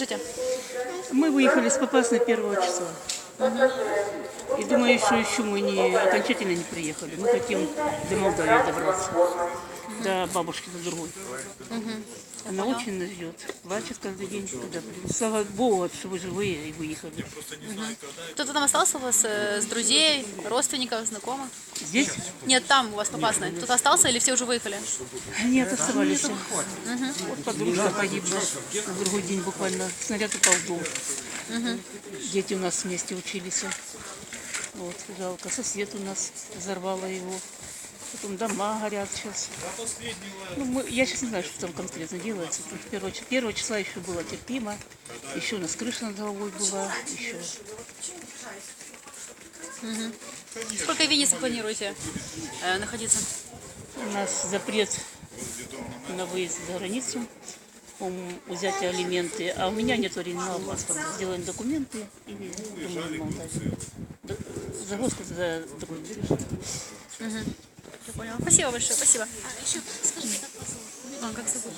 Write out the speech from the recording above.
Життя. Мы выехали с Попасной 1 числа. И думаю, что еще мы не окончательно не приехали. Мы хотим до Молдавии добраться. До бабушки до другой. Она очень нас ждет. Плачет каждый день. Когда приедет. Слава Богу, что вы живые и выехали. Кто-то там остался у вас э, с друзей, родственников, знакомых? Здесь Нет, там у вас попасная. Кто-то остался или все уже выехали? нет, оставались. Вот подружка погибла на другой день буквально. Снаряд упал в дом. Дети у нас вместе учились. Вот, жалко. Сосед у нас взорвало его. Потом дома горят сейчас. Ну, мы, я сейчас не знаю, что там конкретно делается. Тут первого, первого числа еще было терпимо. Еще у нас крыша над головой была. Еще. Сколько в Виннице планируете э, находиться? У нас запрет на выезд за границу. ум, взятие алименты. А у меня нет оригинала паспорта. Сделаем документы и думаю, в Молдавию. Д- За документы. Я поняла. Спасибо большое, спасибо. А, еще скажите, как вас зовут? А, как зовут?